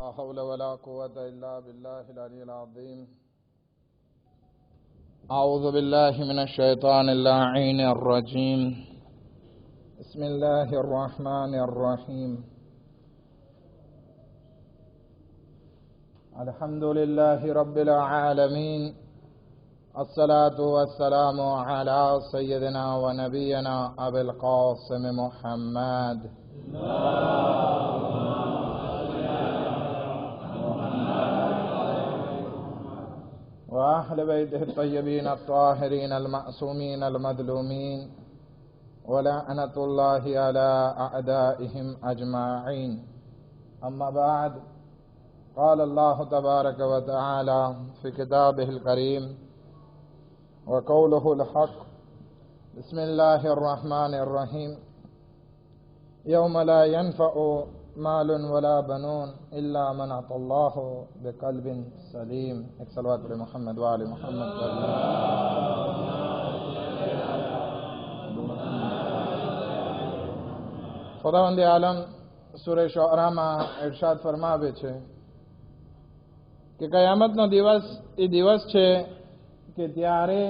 لا حول ولا قوة إلا بالله العلي العظيم. أعوذ بالله من الشيطان اللعين الرجيم. بسم الله الرحمن الرحيم. الحمد لله رب العالمين. الصلاة والسلام على سيدنا ونبينا أبي القاسم محمد. وأهل بيته الطيبين الطاهرين المأسومين المظلومين ولعنة الله على أعدائهم أجمعين. أما بعد قال الله تبارك وتعالى في كتابه الكريم وقوله الحق بسم الله الرحمن الرحيم. يوم لا ينفع مال ولا بنون إلا من أعطى الله بقلب سليم صلوات محمد وآل محمد ખુદાવંદ આલમ સુરે શોરામાં ઇરશાદ ફરમાવે છે કે કયામતનો દિવસ એ દિવસ છે કે ત્યારે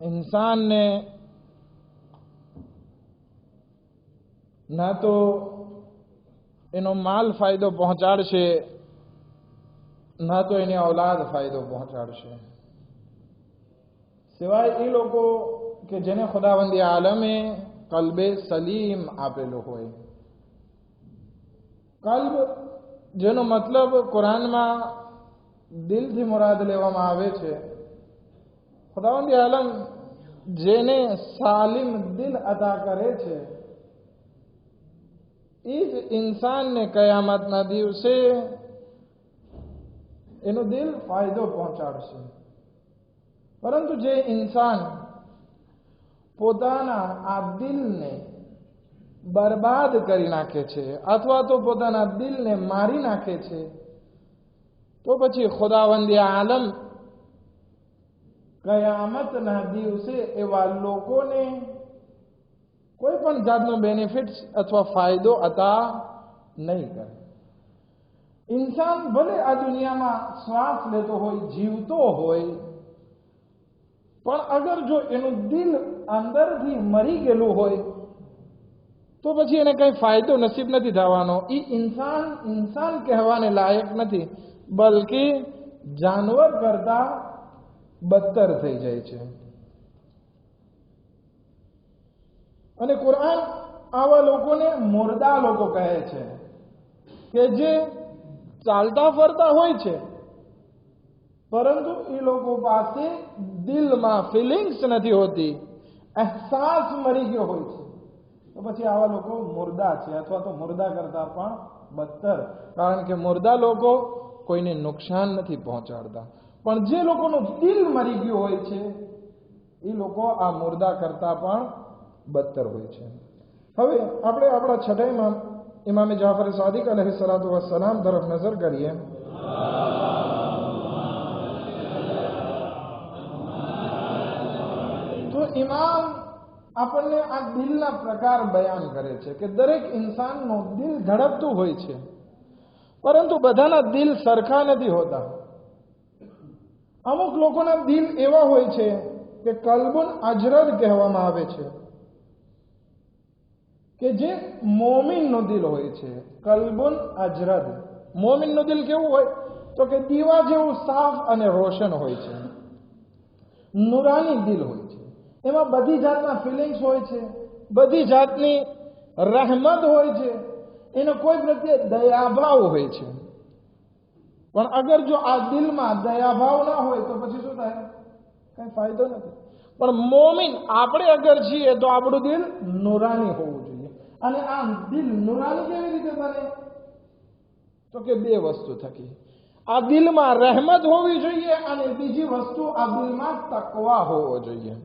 ઇન્સાનને ના તો એનો માલ ફાયદો પહોંચાડશે, ના તો એની ઔલાદ ફાયદો પહોંચાડશે. સિવાય એ લોકો કે જેને ખુદાવંદી આલમે કલ્બે સલીમ આપેલો હોય. કલ્બ જેનો મતલબ કુરાનમાં દિલથી મુરાદ લેવામાં આવે છે. ખુદાવંદી આલમ જેને સાલિમ દિલ અદા કરે છે એ જ ઇન્સાનને કયામતના દિવસે એનું દિલ ફાયદો પહોંચાડશે. પરંતુ જે ઇન્સાન પોતાના આ દિલને બરબાદ કરી નાખે છે અથવા તો પોતાના દિલને મારી નાખે છે, તો પછી ખુદાવંદી આલમ કયામતના દિવસે એવા લોકોને કોઈ પણ જાતનો બેનિફિટ અથવા ફાયદો અતા નહીં કરે. ઇન્સાન ભલે આ દુનિયામાં શ્વાસ લેતો હોય, જીવતો હોય, પણ અગર જો એનું દિલ અંદરથી મરી ગયેલું હોય, તો પછી એને કંઈ ફાયદો નસીબ નથી થવાનો. એ ઇન્સાન ઇન્સાન કહેવાને લાયક નથી, બલકી જાનવર કરતા બદતર થઈ જાય છે. અને કુરાન આવા લોકોને મોરદા લોકો કહે છે કે જે ચાલતા ફરતા હોય છે. પરંતુ એ લોકો પાસે દિલમાં ફિલિંગ્સ નથી હોતી. અહેસાસ મરી ગયો હોય છે. તો પછી આવા લોકો મુર્દા છે અથવા તો મુર્દા કરતા પણ બદતર. કારણ કે મુર્દા લોકો કોઈને નુકસાન નથી પહોંચાડતા. પણ જે લોકોનું દિલ મરી ગયું હોય છે, એ લોકો આ મુર્દા કરતા પણ બદતર હોય છે. હવે આપણે આપણા છઠ્ઠા ઇમામ ઇમામે જાફર સાદિક અલહ સલાતુ વસલામ તરફ નજર કરીએ. તો ઇમામ આપણને આ દિલના પ્રકાર બયાન કરે છે કે દરેક ઇન્સાનનું દિલ ધડકતું હોય છે. પરંતુ બધાના દિલ સરખા નથી હોતા. અમુક લોકોના દિલ એવા હોય છે કે કલબુન અજરદ કહેવામાં આવે છે. કે જે મોમિનનું દિલ હોય છે કલ્બુન અજરદ. મોમિનનું દિલ કેવું હોય? તો કે દીવા જેવું સાફ અને રોશન હોય છે. નુરાની દિલ હોય છે. એમાં બધી જાતના ફિલિંગ્સ હોય છે. બધી જાતની રહેમત હોય છે. એનો કોઈ પ્રત્યે દયાભાવ હોય છે. પણ અગર જો આ દિલમાં દયાભાવ ના હોય, તો પછી શું થાય? કઈ ફાયદો નથી. પણ મોમિન, આપણે અગર છીએ, તો આપણું દિલ નુરાની હોવું જોઈએ. અને આ દિલ નુરાની કેવી રીતે બને? તો કે બે વસ્તુ થકી. આ દિલમાં રહેમત હોવી જોઈએ અને બીજી વસ્તુ આ દિલમાં તકવા હોવો જોઈએ.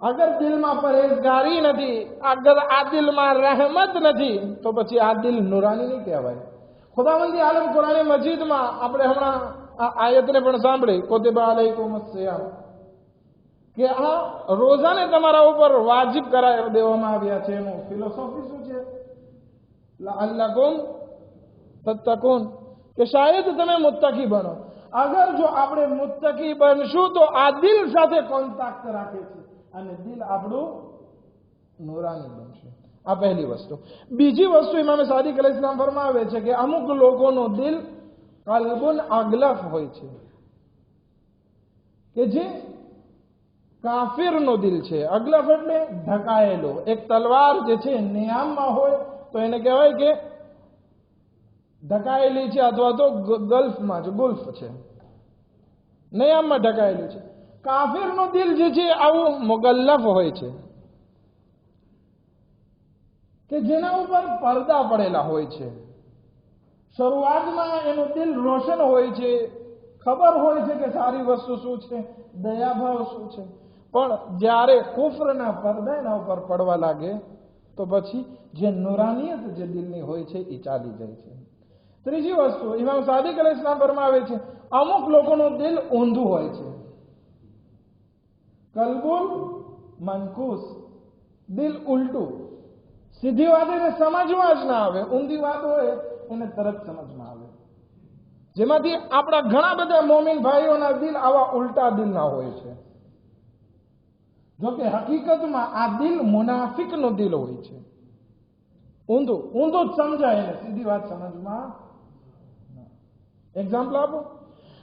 અગર દિલમાં પરેશગારી નથી, અગર આ દિલમાં રહેમત નથી, તો પછી આ દિલ નુરાની નહીં કહેવાય. ખુદાવંદી આલમ કુરાની મસ્જિદમાં આપણે હમણાં આ આયતને પણ સાંભળી. કોતેબા અલૈકુમ સિયામ કે આ રોજાને તમારા ઉપર વાજિબ કરાવી દેવામાં આવ્યા છે એનું ફિલોસોફી શું છે? લઅલ્લકુમ તત્તકૂન કે શાયદ તમે મુત્તકી બનો. અગર જો આપણે મુત્તકી બનશું તો આ દિલ સાથે કોન્ટેક્ટ રાખે છે અને દિલ આપણું નોરાની બનશે. આ પહેલી વસ્તુ. બીજી વસ્તુ ઇમામે સાદિક અલૈહિસ સલામ ફરમાવે છે કે અમુક લોકોનો દિલ કલબુન અગલફ હોય છે. કે જે કાફિરનો દિલ છે. અગલફ એટલે ઢકાયેલો એક તલવાર જે છે નિયામમાં હોય, તો એને કહેવાય કે ઢકાયેલી છે અથવા તો ગલ્ફમાં છે, ગુલ્ફ છે. નિયામમાં ઢકાયેલું છે. કાફિરનું દિલ જે છે, આવું મુગલ્લફ હોય છે. કે જેના ઉપર પડદા પડેલા હોય છે. શરૂઆતમાં એનું દિલ રોશન હોય છે. ખબર હોય છે કે સારી વસ્તુ શું છે? દયાભાવ શું છે? પણ જ્યારે કુફરના પડદા ઉપર પડવા લાગે, તો પછી જે નુરાનિયત જે દિલની હોય છે એ ચાલી જાય છે. ત્રીજી વસ્તુ, ઇમામ સાદિક અલ ઇસ્લામ ફરમાવે છે, અમુક લોકોનું દિલ ઊંધું હોય છે. કલબુલ મનકુસ, દિલ ઉલટું. સીધી વાત એને સમજમાં જ ના આવે. ઊંધી વાત હોય, એને તરત સમજમાં આવે. જેમાંથી આપણા ઘણા બધા મોમિન ભાઈઓના દિલ આવા ઉલટા દિલના હોય છે. જોકે હકીકતમાં આ દિલ મુનાફિકનો દિલ હોય છે. ઊંધું ઊંધું જ સમજાય એને, સીધી વાત સમજમાં એક્ઝામ્પલ આપો.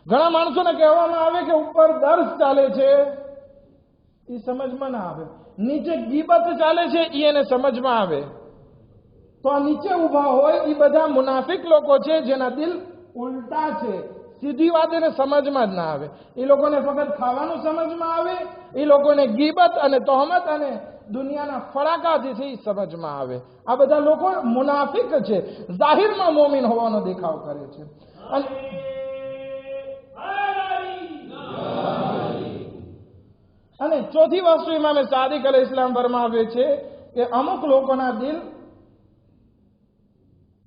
ઘણા માણસોને કહેવામાં આવે કે ઉપર દર્શ ચાલે છે એ સમજમાં ના આવે. નીચે ગીબત ચાલે છે એ એને સમજમાં આવે. તો આ નીચે ઊભા હોય એ બધા મુનાફિક લોકો છે જેના દિલ ઉલટા છે. સીધી વાત એને સમજમાં જ ના આવે. એ લોકોને ફક્ત ખાવાનું સમજમાં આવે એ લોકોને ગીબત અને તોહમત અને દુનિયાના ફળાકાથી છે એ સમજમાં આવે. આ બધા લોકો મુનાફિક છે. જાહેરમાં મોમિન હોવાનો દેખાવ કરે છે. અને અને ચોથી વસ્તુ ઇમામે સાદિક અલ ઇસ્લામ ફરમાવે છે કે અમુક લોકોના દિલ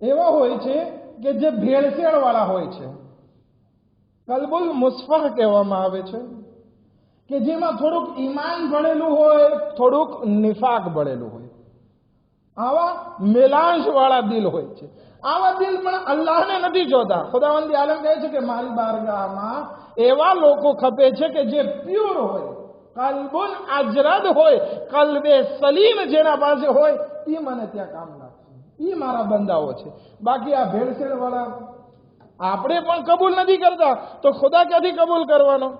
એવા હોય છે કે જે ભેળસેળ વાળા હોય છે. કલબુલ મુસ્ફહ કહેવામાં આવે છે, કે જેમાં થોડુંક ઈમાન ભળેલું હોય, થોડુંક નિફાક ભળેલું હોય. આવા મેલાંશ વાળા દિલ હોય છે. આવા દિલ પણ અલ્લાહને નથી જોતા. ખુદાવંદી આલમ કહે છે કે મારી બારગાહમાં એવા લોકો ખપે છે કે જે પ્યોર હોય કલબુન અજરદ હોય, કલબે સલીમ જેના પાસે હોય એ મને ત્યાં કામ લાગશે. એ મારા બંદાઓ છે. બાકી આ ભેળસેળ વાળા આપણે પણ કબૂલ નથી કરતા. તો ખુદા ક્યાંથી કબૂલ કરવાનો?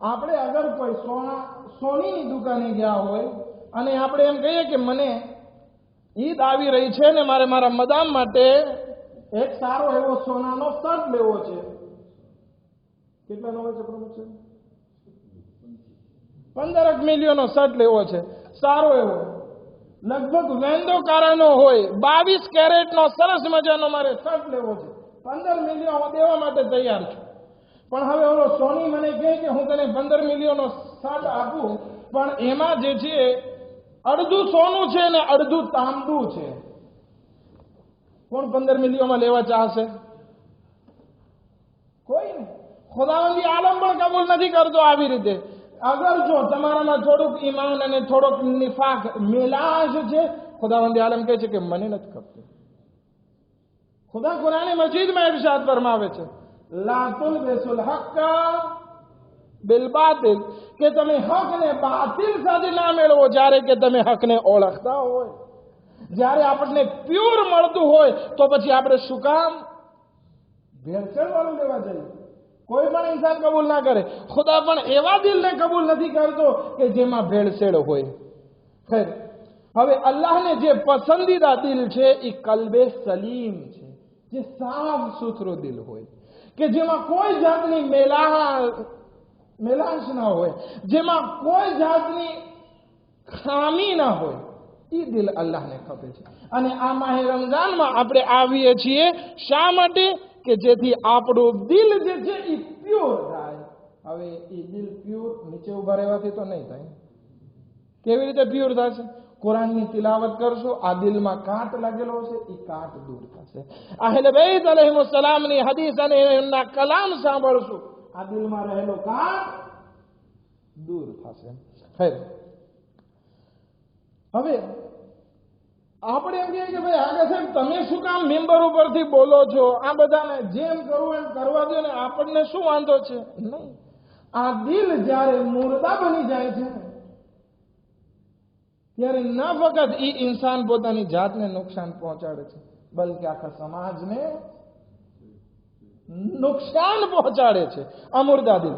આપણે અગર કોઈ સોના, સોનીની દુકાને ગયા હોય, અને આપણે એમ કહીએ કે મને ઈદ આવી રહી છે ને મારે મારા મદામ માટે એક સારો એવો સોનાનો શર્ટ લેવો છે. કેટલાનો હોય છે પ્રમુખ છે પંદરક મિલિયનનો શર્ટ લેવો છે. સારો એવો. લગભગ વેંદો કારાનો હોય, બાવીસ કેરેટનો સરસ મજાનો મારે શર્ટ લેવો છે. પંદર મિલિયન હું દેવા માટે તૈયાર છું. પણ હવે ઓલો સોની મને કહે કે હું તને પંદર મિલિયનનો શર્ટ આપું, પણ એમાં જે છે, અડધું સોનું છે ને અડધું તાંબુ છે. કોણ પંદર મિલિયનમાં લેવા ચાહશે? કોઈ નહીં ખુદાવંદી આલમ પણ કબૂલ નથી કરતો આવી રીતે. અગર જો તમારામાં થોડુંક ઈમાન અને થોડોક નિફાક મેલાશ છે, ખુદાવંદી આલમ કહે છે કે મને નથી ખપતું ખુદા કુરાની મસ્જિદમાં ઇરશાદ ફરમાવે છે. લાતુલ બેસુલ હક્કા બિલ કે તમે હકને બાતિલ સાથે ના મેળવો જ્યારે કે તમે હકને ઓળખતા હોય. જ્યારે આપણને પ્યોર મળતું હોય તો પછી આપણે શું કામ? ભેળસેળ વાળું લેવા જઈએ. કોઈ પણ ઇન્સાન કબૂલ ના કરે. ખુદા પણ એવા દિલને કબૂલ નથી કરતો કે જેમાં ભેળસેળ હોય. ખેર. હવે અલ્લાહને જે પસંદીદા દિલ છે એ કલ્બે સલીમ છે. જે સાફ સુથરો દિલ હોય, કે જેમાં કોઈ જાતની મેલા મેલાંશ ના હોય, જેમાં કોઈ જાતની ખામી ના હોય, એ દિલ અલ્લાહને ખપે છે. અને આ માહે રમઝાનમાં આપણે આવીએ છીએ શા માટે? કે જેથી આપણું દિલ જે છે એ પ્યોર થાય હવે એ દિલ પ્યોર નીચે ઊભા રહેવાથી તો નહીં થાય. કેવી રીતે પ્યોર થશે? કુરાનની તિલાવત કરશો, આ દિલમાં કાટ લાગેલો હશે એ કાટ દૂર થશે. અહેલ બૈત અલૈહિસ્સલામની હદીસ અને એમના કલામ સાંભળશું. આ દિલમાં રહેલો કાટ દૂર થશે. ખૈર. હવે આપણે એમ કહીએ કે ભાઈ આગળ સાહેબ, તમે શું કામ મેમ્બર ઉપરથી બોલો છો? આ બધાને જેમ કરવું એમ કરવા દો ને આપણને શું વાંધો છે? નહીં. આ દિલ જ્યારે મુર્દા બની જાય છે ત્યારે ન ફક્ત એ ઇન્સાન પોતાની જાતને નુકસાન પહોંચાડે છે બલકે આખા સમાજને નુકસાન પહોંચાડે છે આ મુર્દા દિલ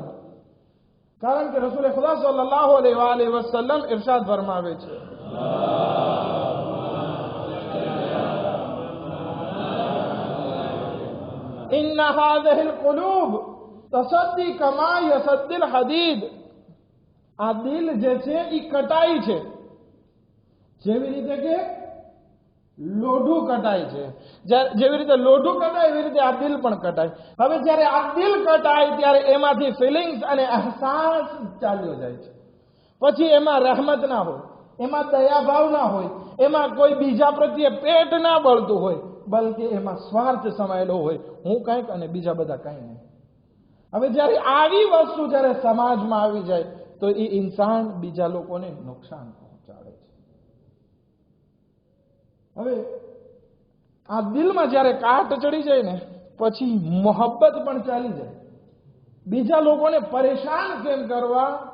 કારણ કે રસૂલ ખુદા સલ્લલ્લાહુ અલૈહિ વસલ્લમ ઇરશાદ ફરમાવે છે إن هذه القلوب تصدي كما يصدي الحديد આ દિલ જે છે એ કટાઈ છે જેવી રીતે કે લોઢું કટાય છે. જેવી રીતે લોઢું કટાય, એવી રીતે આ દિલ પણ કટાય. હવે જ્યારે આ દિલ કટાય, ત્યારે એમાંથી ફિલિંગ્સ અને અહેસાસ ચાલ્યો જાય છે. પછી એમાં રહેમત ના હોય, એમાં દયાભાવ ના હોય, એમાં કોઈ બીજા પ્રત્યે પેટ ના બળતું હોય, બલકે એમાં સ્વાર્થ સમાયેલો હોય, હું કંઈક અને બીજા બધા કંઈ નહીં. હવે જ્યારે આવી વસ્તુ જ્યારે સમાજમાં આવી જાય, તો એ ઇન્સાન બીજા લોકોને નુકસાન પહોંચાડે છે હવે આ દિલમાં જ્યારે કાટ ચડી જાય ને, પછી મોહબ્બત પણ ચાલી જાય. બીજા લોકોને પરેશાન કેમ કરવા?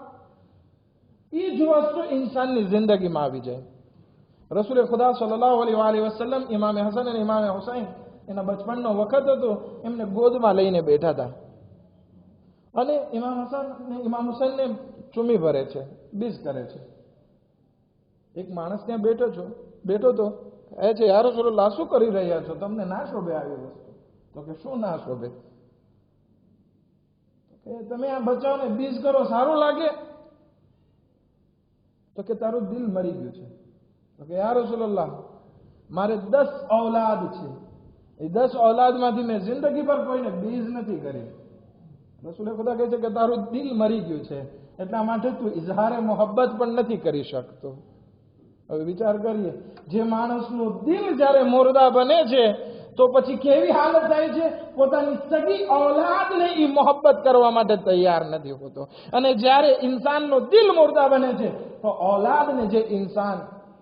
એ જ વસ્તુ ઇન્સાનની જિંદગીમાં આવી જાય. રસૂલ ખુદા સલ્લલ્લાહુ અલૈહિ વસલ્લમ, ઇમામે હસન અને ઇમામે હુસૈન એના બચપણનો વખત હતો, એમને ગોદમાં લઈને બેઠા હતા. અને ઇમામ હસન ને, ઇમામ હુસૈનને ચૂમી ભરે છે, બીજ કરે છે. એક માણસ ત્યાં બેઠો છો, બેઠો તો એ છે યાર રસૂલુલ્લાહ, શું કરી રહ્યા છો? તમને ના શોભે આવી વસ્તુ. તો કે, શું ના શોભે? કે, તમે આ બચાવને બીજ કરો, સારું લાગે. તો કે, તારું દિલ મરી ગયું છે. તો કે યાર રસુલ્લા મારે દસ ઔલાદ છે. એ દસ ઔલાદમાંથી મેં જિંદગી પર કોઈને બીજ નથી કરી. રસુલે ખુદા કહે છે કે, તારું દિલ મરી ગયું છે, એટલા માટે તું ઇઝહારે મોહબ્બત પણ નથી કરી શકતો. હવે વિચાર કરીએ, જે માણસનું દિલ જ્યારે મોરદા બને છે, તો પછી કેવી હાલત થાય છે? પોતાની સગી ઔલાદને એ મોહબ્બત કરવા માટે તૈયાર નથી હોતો. અને જ્યારે ઇન્સાનનું દિલ મોરદા બને છે, તો ઔલાદને જે ઇન્સાન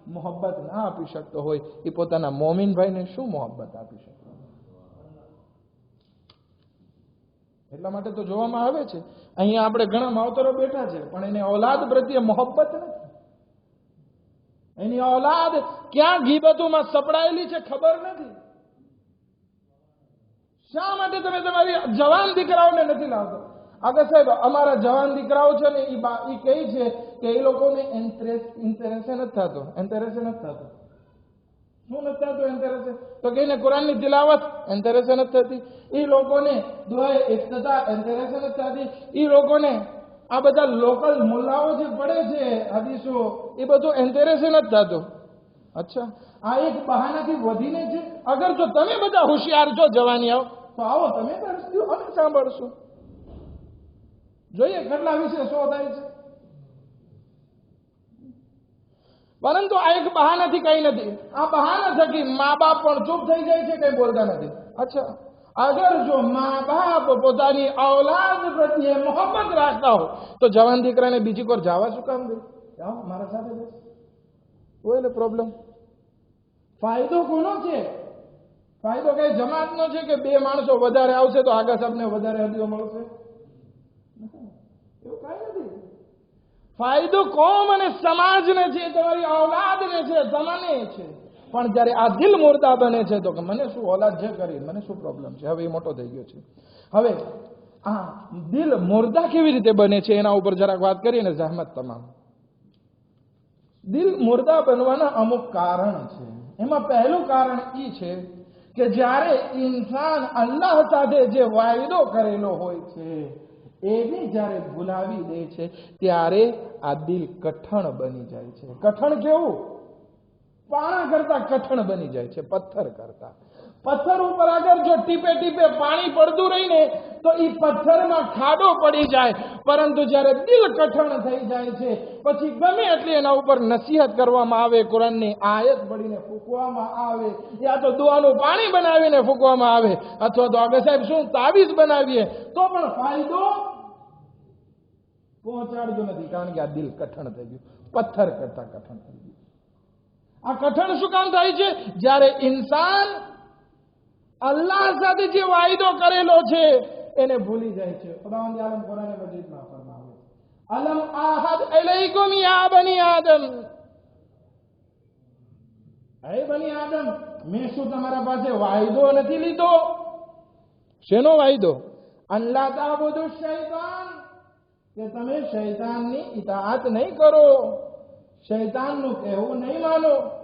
મોહબ્બત ના આપી શકતો હોય એ પોતાના મોમિનભાઈને શું મોહબ્બત આપી શકે? એટલા માટે તો જોવામાં આવે છે. અહીંયા આપણે ઘણા માવતરો બેઠા છે, પણ એને ઔલાદ પ્રત્યે મોહબ્બત નથી. એની ઓલાદ ક્યાં ગીબતોમાં સપડાયેલી છે ખબર નથી. શા માટે તમે તમારી જવાન દીકરાઓને નથી લાવતો? આગળ સાહેબ, અમારા જવાન દીકરાઓ છે ને એ કહે છે કે એ લોકોને ઇન્ટરેસ્ટ નથી થતો ઇન્ટરેસ્ટ નથી થતો. શું નથી થતું ઇન્ટરેસ્ટ તો કહીને કુરાનની તિલાવત ઇન્ટરેસ્ટ નથી થતી. એ લોકોને દુઆ એકતા ઇન્ટરેસ્ટ નથી થતી. એ લોકોને આ બધા લોકલ મુલ્લાઓ જે પડે છે, હદીસો, એ બધું એન્ટેરેશન નથી થતો અચ્છા, આ એક બહાનાથી વધીને છે. અગર જો તમે બધા હોશિયાર છો જવાની આવો, તો આવો તમે કરશો અમે સાંભળશું. જોઈએ, કેટલા વિશે શો થાય છે. પરંતુ આ એક બહાનાથી કઈ નથી. આ બહાના થકી મા બાપ પણ ચૂપ થઈ જાય છે, કઈ બોલતા નથી. અચ્છા. અગર જો મા બાપ પોતાની ઔલાદ પ્રત્યે મોહબ્બત રાખતા હો તો જવાન દીકરાને બીજી કોર જવા શું કામ દે જાઓ મારા સાથે બેસ હોય ને પ્રોબ્લેમ ફાયદો કોનો છે ફાયદો કઈ જમાતનો છે કે બે માણસો વધારે આવશે તો આગા સાહેબને વધારે હદીઓ મળશે? એવું કઈ નથી. ફાયદો કોમ અને સમાજને છે, તમારી ઔલાદને છે તમને છે. પણ જ્યારે આ દિલ મુર્દા બને છે, તો કે મને શું ઓલાદ જે કરી, મને શું પ્રોબ્લેમ છે? હવે એ મોટો થઈ ગયો છે. હવે આ દિલ મુર્દા કેવી રીતે બને છે, એના ઉપર જરાક વાત કરીએ ને જહેમત તમામ. દિલ મુર્દા બનવાના અમુક કારણ છે. એમાં પહેલું કારણ એ છે કે જ્યારે ઇન્સાન અલ્લાહ સાથે જે વાયદો કરેલો હોય છે, એને જ્યારે ભૂલાવી દે છે, ત્યારે આ દિલ કઠણ બની જાય છે. કઠણ કેવું? પાણા કરતા કઠણ બની જાય છે, પથ્થર કરતા. પથ્થર ઉપર આગળ જો ટીપે ટીપે પાણી પડતું રહી ને, તો એ પથ્થરમાં ખાડો પડી જાય. પરંતુ જ્યારે દિલ કઠણ થઈ જાય છે, પછી ગમે એટલી એના ઉપર નસીહત કરવામાં આવે, કુરાનની આયત પડીને ફૂંકવામાં આવે, યા તો દુઆનું પાણી બનાવીને ફૂંકવામાં આવે, અથવા તો આગળ સાહેબ શું તાવીજ બનાવીએ, તો પણ ફાયદો પહોંચાડતો નથી. કારણ કે આ દિલ કઠણ થઈ ગયું. પથ્થર કરતા કઠણ થઈ ગયું. આ કઠણ શું કામ થાય છે? જ્યારે ઇન્સાન અલ્લાહ સાથે જે વાયદો કરેલો છે, એને ભૂલી જાય છે. ખુદાવંદ આલમ કુરાન મજીદમાં ફરમાવે અલમ આહદ અલૈકુમ યા બની આદમ. હે બની આદમ, મેં શું તમારા પાસે વાયદો નથી લીધો? શેનો વાયદો? અલ્લાહ તાબુદુ શૈતાન. કે તમે શૈતાનની ઇતાઆત નહીં કરો. શૈતાનનું કહેવું નહીં માનો.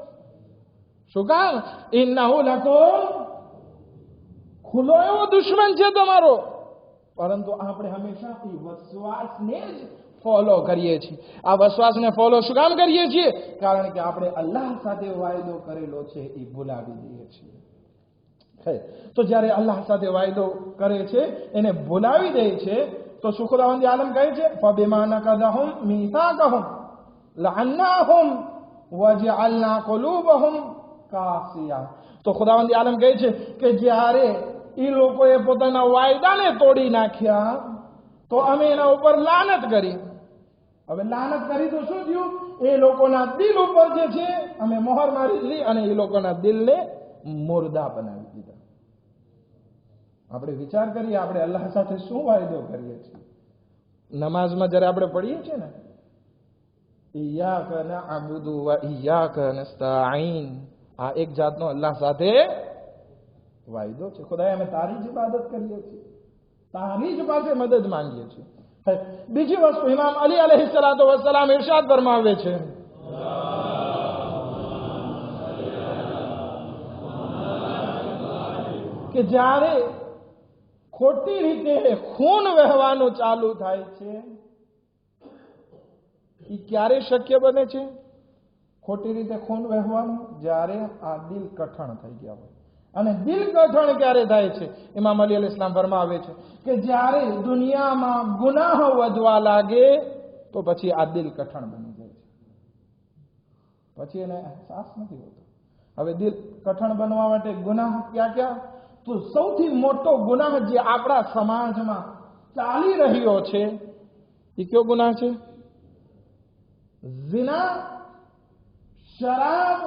શું કામ? ઇન્નાહુ લકુમ ખુલ્લો એવો દુશ્મન છે તમારો. પરંતુ આપણે હંમેશા વસવાસને જ ફોલો કરીએ છીએ. આ વસવાસને ફોલો શું કામ કરીએ છીએ? કારણ કે આપણે અલ્લાહ સાથે વાયદો કરેલો છે એ ભૂલાવી દઈએ છીએ. તો જ્યારે અલ્લાહ સાથે વાયદો કરે છે, એને ભૂલાવી દે છે, તો શું ખુદાવંદી આલમ કહે છે? ફબિમા નકદહુમ મીથાકહુમ લઅન્નાહુમ وجعلنا قلوبهم કાસિયા તો ખુદાવંદી આલમ કહે છે કે જ્યારે એ લોકોએ પોતાના વાયદાને તોડી નાખ્યા, તો અમે એના ઉપર લાનત કરી. હવે લાનત કરી તો શું થયું? એ લોકોના દિલ ઉપર જે છે, અમે મોહર મારી દીધી અને એ લોકોના દિલને મુર્દા બનાવી દીધા. આપણે વિચાર કરીએ, આપણે અલ્લાહ સાથે શું વાયદો કરીએ છીએ? નમાઝમાં જ્યારે આપણે પડીએ છીએ ને ઇયાક નઅબુદુ વ ઇયાક નસ્તાઈન. આ એક જાતનો અલ્લાહ સાથે વાયદો છે. ખુદાય અમે તારી જ ઇબાદત કરીએ છીએ. તારી જ પાસે મદદ માંગીએ છીએ. બીજી વસ્તુ ઇમામ અલી અલૈહિ સલાતો વસલામ ઇરશાદ ફરમાવે છે. કે જ્યારે ખોટી રીતે ખૂન વહેવાનું ચાલુ થાય છે એ ક્યારે શક્ય બને છે? ખોટી રીતે ખૂન વહેવાનું જ્યારે આ દિલ કઠણ થઈ ગયા હોય. અને દિલ કઠણ ક્યારે થાય છે? ઇમામ અલી અલ ઇસ્લામ ફરમાવે છે કે જ્યારે દુનિયામાં ગુનાહ વધવા લાગે, તો પછી આ દિલ કઠણ બની જાય છે. પછી એને અહેસાસ નથી હોતો. હવે દિલ કઠણ બનવા માટે ગુનાહ ક્યાં ક્યાં? તો સૌથી મોટો ગુનાહ જે આપણા સમાજમાં ચાલી રહ્યો છે એ કયો ગુનાહ છે? ઝિના શરાબ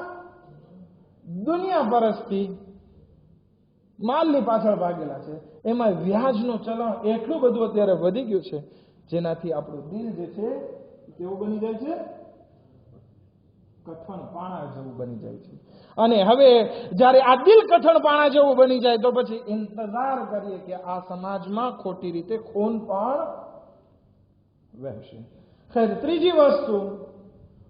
દુનિયા પરસ્તી માલની પાછળ ભાગેલા છે. એમાં વ્યાજનું ચલણ એટલું બધું અત્યારે વધી ગયું છે, જેનાથી આપણું દિલ જે છે કેવું બની જાય છે? કઠણ પાણા જેવું બની જાય છે. અને હવે જ્યારે આ દિલ કઠણ પાણા જેવું બની જાય, તો પછી ઇંતજાર કરીએ કે આ સમાજમાં ખોટી રીતે ખૂન પણ વહેશે ત્રીજી વસ્તુ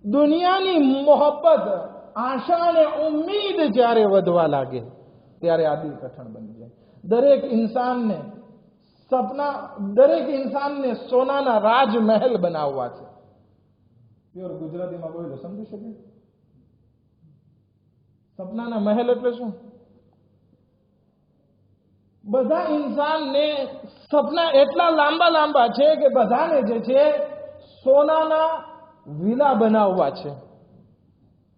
દુનિયાની મોહબ્બત, આશા અને ઉમ્મીદ જ્યારે વધવા લાગે, ત્યારે આદિ કઠણ બની જાય. દરેક ઇન્સાનને સપના, દરેક ઇન્સાનને સોનાના રાજમહેલ બનાવવા છે. પ્યોર ગુજરાતીમાં બોલો સમજી શકે? સપનાના મહેલ એટલે શું? બધા ઇન્સાનને સપના એટલા લાંબા લાંબા છે કે બધાને જે છે, સોનાના વિલા બનાવવા છે.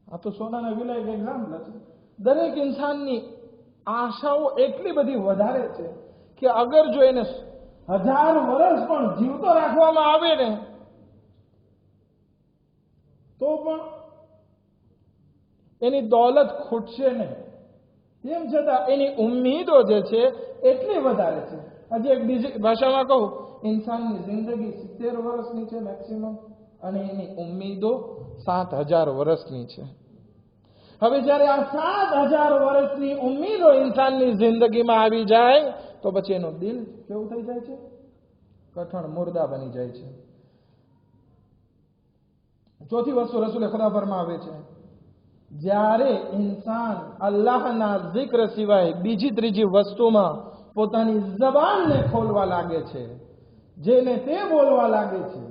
આ તો સોનાના વિલા એક એક્ઝામ્પલ છે. દરેક ઇન્સાનની આશાઓ એટલી બધી વધારે છે કે અગર જો એને હજાર વર્ષ પણ જીવતો રાખવામાં આવે ને, તો પણ એની દોલત ખૂટશે નહીં. તેમ છતાં એની ઉમ્મીદો જે છે એટલી વધારે છે. હજી એક બીજી ભાષામાં કહું, ઇન્સાનની જિંદગી સિત્તેર વર્ષની છે મેક્સિમમ અને એની ઉમ્મીદો સાત હજાર વર્ષની છે. હવે જ્યારે આ સાત હજાર વર્ષની ઉમ્મીદો ઇન્સાનની જિંદગીમાં આવી જાય, તો પછી એનું દિલ કેવું થઈ જાય છે? કઠણ મુર્દા બની જાય છે. ચોથી વસ્તુ રસૂલે ખુદા આવે છે. જ્યારે ઇન્સાન અલ્લાહના જિક્ર સિવાય બીજી ત્રીજી વસ્તુમાં પોતાની જબાનને ખોલવા લાગે છે, જેને તે બોલવા લાગે છે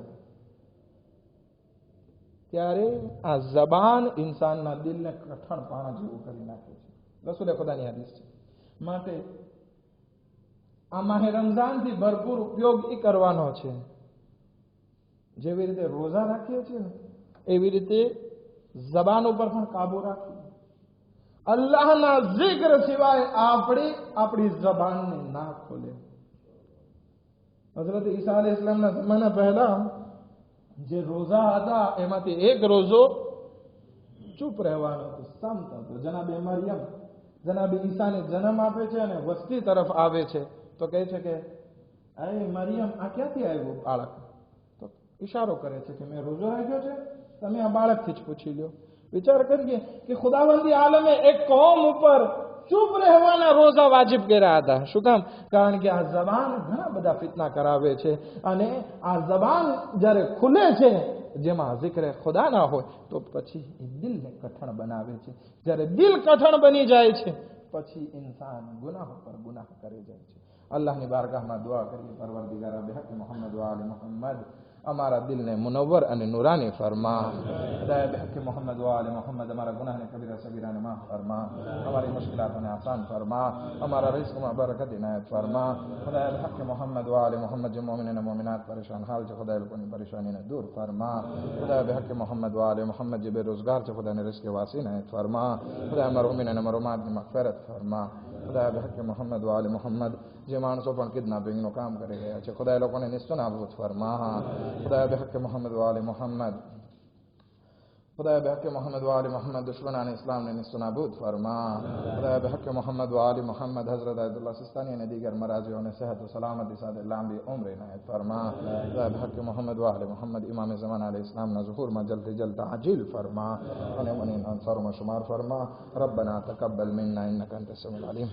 ત્યારે આ જબાન ઇન્સાનના દિલને કઠણ પાણા જેવું કરી નાખે છે. રસુલે ખુદાની હાદીસ છે. માટે આ માહે રમઝાનથી ભરપૂર ઉપયોગ એ કરવાનો છે. જેવી રીતે રોઝા રાખીએ છીએ ને, એવી રીતે જબાન ઉપર પણ કાબુ રાખીએ. અલ્લાહના જિક્ર સિવાય આપણે, આપણી જબાનને ના ખોલે. હઝરત ઈસા ઇસ્લામના જમાના પહેલા જે રોઝા હતા, એમાંથી એક રોઝો ચૂપ રહેવાનું હતો શાંત હતો. જનાબે મરિયમ જનાબે ઈસાને જન્મ આપે છે અને વસ્તી તરફ આવે છે. તો કહે છે કે, અરે મરિયમ આ ક્યાંથી આવ્યું બાળક? તો ઈશારો કરે છે કે, મેં રોજો રાખ્યો છે, તમે આ બાળકથી જ પૂછી લો વિચાર કરીએ કે ખુદાવંદી આલમે એક કોમ ઉપર ચૂપ રહેવાના રોઝા વાજિબ કર્યા હતા. શું કામ? કારણ કે આ જબાન ઘણા બધા ફિતના કરાવે છે અને આ જબાન જ્યારે ખુલે છે, જેમાં જિક્ર ખુદા ના હોય, તો પછી દિલને કઠણ બનાવે છે. જ્યારે દિલ કઠણ બની જાય છે, પછી ઇન્સાન ગુનાહ પર ગુનાહ કરે જાય છે. અલ્લાહની બારગાહમાં દુઆ કરીએ, પરવરદિગાર બેહક મોહમ્મદ વાલ મોહમ્મદ. અમારા દિલને મુનવ્વર અને નુરાની ફરમા ખુદાય હકી મોહમ્મદ વાલે મોહમ્મદ, અમારા ગુનાહને કબીરા સગીરાને માફ ફરમા અમારી મુશ્કેલાતોને આસાન ફરમા અમારા રિસ્કમાં બરકત ઇનાયત ફરમા ખુદાય બેહક મોહમ્મદ વાલે મોહમ્મદ, જે મોમિનને મોમિનાત પરેશાન હાલ છે ખુદાય લોકોની પરેશાનીને દૂર ફરમા ખુદાય હકી મોહમ્મદ વાલે મોહમ્મદ, જે બેરોજગાર છે, ખુદાને રિસ્કે વાસી નાયત ફરમા ખુદાય મરહુમીન મરહુમાતની મગફરત ફરમા ખુદાય બેહક મોહમ્મદ વાલે મોહમ્મદ જે માણસો પણ કિડનેપિંગનું કામ કરી રહ્યા છે. ખુદાય લોકોને નિસ્તો નાબૂદ ફરમા ખુદાય બેહક મોહમ્મદ વાલે મોહમ્મદ خدای بحق محمد و آل محمد دشمنان اسلام نے نست و نابود فرما خدای بحق محمد و آل محمد حضرت عید اللہ سستانی نے دیگر مراجعوں نے صحت و سلامتی ساتھ لامبی عمر عنایت فرما۔ خدای بحق محمد و آل محمد امام زمان علیہ السلام نے ظهور ما جلد جلد عجیل فرما۔ انہیں انہیں انصار و شمار فرما۔ ربنا تقبل منا انك انت السميع العليم